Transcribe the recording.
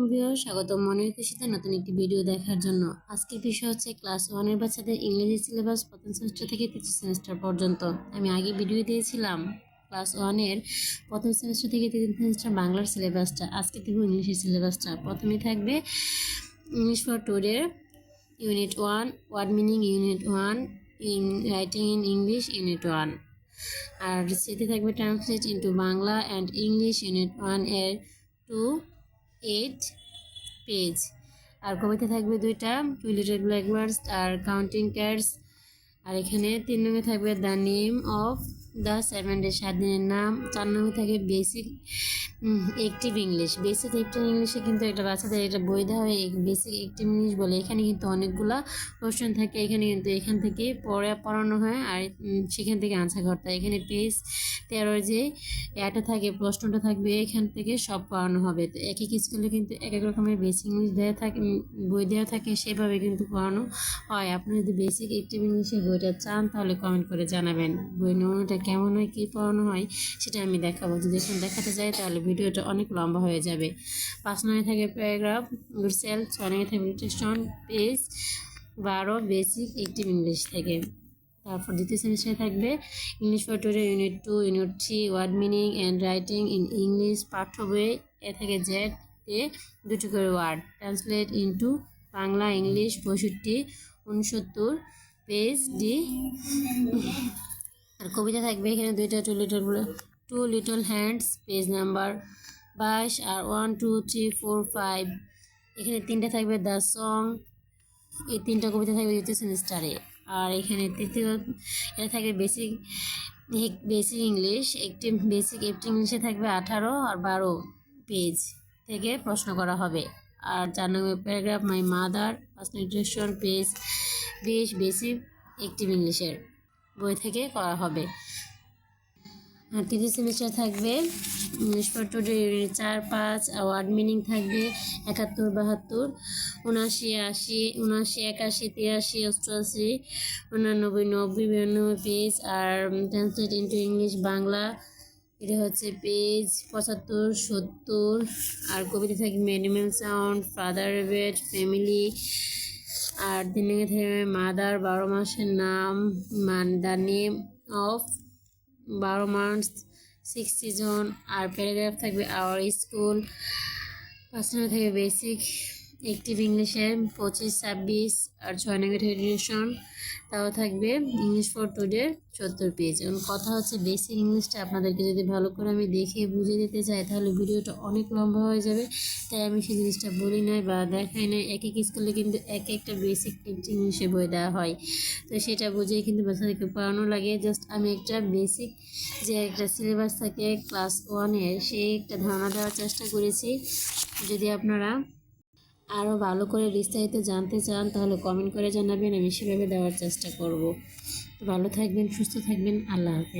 আলাইকুম ভিউয়ার স্বাগত মনের খুশিতে নতুন একটি ভিডিও দেখার জন্য। আজকের বিষয় হচ্ছে ক্লাস ওয়ানের বাচ্চাদের ইংরেজি সিলেবাস প্রথম সেমিস্টার থেকে তৃতীয় সেমিস্টার পর্যন্ত। আমি আগে ভিডিও দিয়েছিলাম ক্লাস ওয়ানের প্রথম সেমিস্টার থেকে তৃতীয় সেমিস্টার বাংলার সিলেবাসটা। আজকে দেবো ইংলিশের সিলেবাসটা। প্রথমে থাকবে English for টুডের unit one, word meaning unit one, in writing in English unit one. আর সেটি থাকবে translate into Bangla and English unit ওয়ানের টু এইট পেজ আর কবিতা থাকবে দুইটা টুইলেটেড ব্ল্যাকবার্ডস আর কাউন্টিং ক্যাটস আর এখানে তিন নম্বরে থাকবে the name of seven day সাত দিনের নাম। চার নম্বরে থাকে basic active English basic active ইংলিশে কিন্তু একটা বাচ্চাদের একটা বই দেওয়া হয়। বেসিক অ্যাক্টিভ ইংলিশ বলে। এখানে কিন্তু অনেকগুলা কোশ্চেন থাকে। এখানে কিন্তু এখান থেকে পড়ে, পড়ানো হয় আর সেখান থেকে আনসার করতে হয় এখানে পেজ তেরোর যে এটা থাকে, প্রশ্নটা থাকবে, এখান থেকে সব পড়ানো হবে। তো এক এক স্কুলে কিন্তু এক এক রকমের বেসিক ইংলিশ দেওয়া থাকে বই দেওয়া থাকে। সেভাবে কিন্তু পড়ানো হয়। আপনি যদি বেসিক অ্যাক্টিভ ইংলিশের বইটা চান, তাহলে কমেন্ট করে জানাবেন। বই নমুনাটা কেমন হয়, কী পড়ানো হয়, সেটা আমি দেখাবো। যদি এখন দেখাতে যাই, তাহলে ভিডিওটা অনেক লম্বা হয়ে যাবে। পাঁচ নয় থাকে প্যারাগ্রাফ, সেলফ ছয় নয় থাকে রিটেশন পেজ বারো, বেসিক অ্যাক্টিভ ইংলিশ থেকে। তারপর দ্বিতীয় সেমিস্টারে থাকবে English for unit two, unit three, word meaning and writing in English পাঠ্য বই এ থেকে জেড এ দুটো করে word. Translate into Bangla, English, পঁয়ষট্টি, উনসত্তর, পেজ ডি। আর কবিতা থাকবে এখানে দুইটা টু লিটল বলে two little hands page number বাইশ আর one two three four five এখানে তিনটা থাকবে দ্য সং এই তিনটা কবিতা থাকবে দ্বিতীয় সেমিস্টারে আর এখানে তৃতীয়, এটা থাকবে বেসিক বেসিক ইংলিশ একটি বেসিক একটি ইংলিশে থাকবে আঠারো আর বারো পেজ থেকে প্রশ্ন করা হবে। আর চার নম্বর paragraph my mother first nutrition page বেশ বেসিক একটিভ ইংলিশের বই থেকে করা হবে। আর তৃতীয় সেমিস্টার থাকবে। টুডে ইউনিট চার পাঁচ ওয়ার্ড মিনিং থাকবে একাত্তর, বাহাত্তর উনাশি আশি উনাশি একাশি, তিরাশি, অষ্টআশি, উনানব্বই, নব্বই, বিরানব্বই পেজ আর ট্রান্সলেট ইন্টু ইংলিশ বাংলা। এটা হচ্ছে পেজ পঁচাত্তর, সত্তর। আর কবিতা থাকবে animal sound father bed family আর দিনে থেকে মাদার বারো মাসের নাম, মান, দ্য নেম অফ বারো মান্থস সিক্স সিজন আর প্যারাগ্রাফ থাকবে আওয়ার স্কুল পাঁচ থাকবে বেসিক অ্যাক্টিভ ইংলিশে পঁচিশ, ছাব্বিশ আর ছয় নম্বর এডুকেশন তাও থাকবে ইংলিশ ফর টুডে সত্তর পেজ এবং কথা হচ্ছে বেসিক ইংলিশটা আপনাদেরকে যদি ভালো করে আমি দেখে বুঝিয়ে দিতে চাই, তাহলে ভিডিওটা অনেক লম্বা হয়ে যাবে। তাই আমি সেই জিনিসটা বলি নাই বা দেখাই নাই। এক এক স্কুলে কিন্তু এক একটা বেসিক ইংলিশে বই দেওয়া হয়। তো সেটা বুঝেই কিন্তু বাচ্চাদেরকে পড়ানো লাগে। জাস্ট আমি একটা বেসিক যে একটা সিলেবাস থাকে ক্লাস ওয়ানের সেই একটা ধারণা দেওয়ার চেষ্টা করেছি। যদি আপনারা আরও ভালো করে বিস্তারিত জানতে চান, তাহলে কমেন্ট করে জানাবেন, আমি সেভাবে দেওয়ার চেষ্টা করব। তো ভালো থাকবেন, সুস্থ থাকবেন, আল্লাহ হাফেজ।